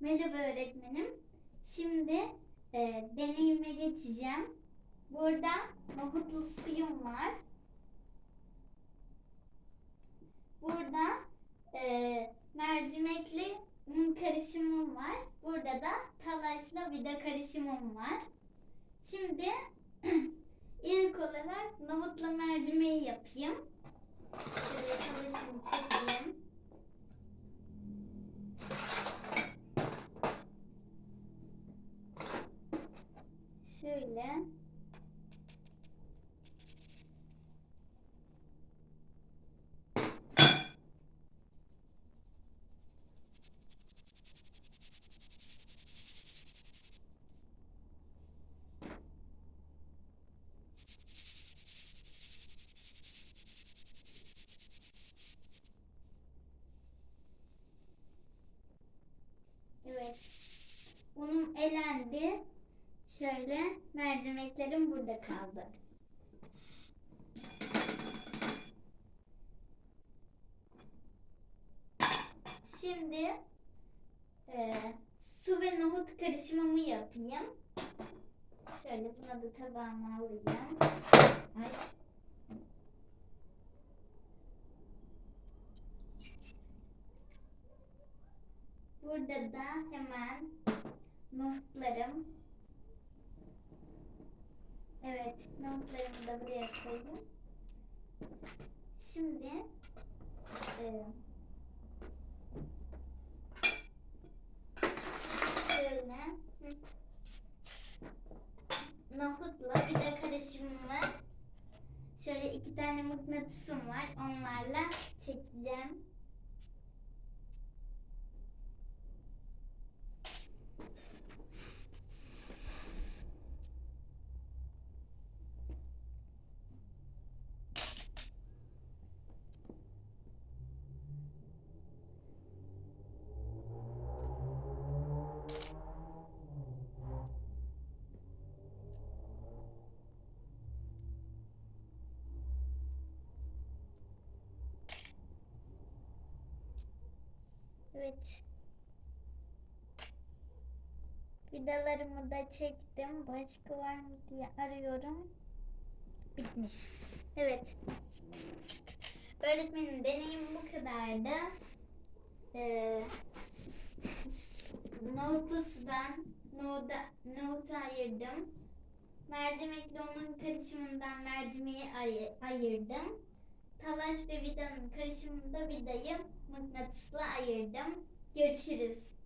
Merhaba öğretmenim. Şimdi e, deneyime geçeceğim. Burada nohutlu suyum var. Burada e, mercimekli un karışımım var. Burada da talaşla vida karışımım var. Şimdi ilk olarak nohutla mercimeği yapayım. Şöyle talaşımı çekeyim. Şöyle. Evet. Unum elendi. Şöyle mercimeklerim burada kaldı. Şimdi e, su ve nohut karışımımı yapayım. Şöyle buna da tabağıma alayım. Ay. Burada da hemen nohutlarım. Evet, nohutlarımı da buraya koyayım. Şimdi e, şöyle nohutla bir de karışımımı şöyle iki tane mıknatısım var. Onlarla çekeceğim. Evet. Vidalarımı da çektim. Başka var mı diye arıyorum. Bitmiş. Evet. Öğretmenim deneyim bu kadardı. Ee, nohutlu sudan nohuda, ayırdım. Mercimekli onun karışımından mercimeği ay- ayırdım. Talaş ve vidanın karışımında vidayı mıknatısla ayırdım. Görüşürüz.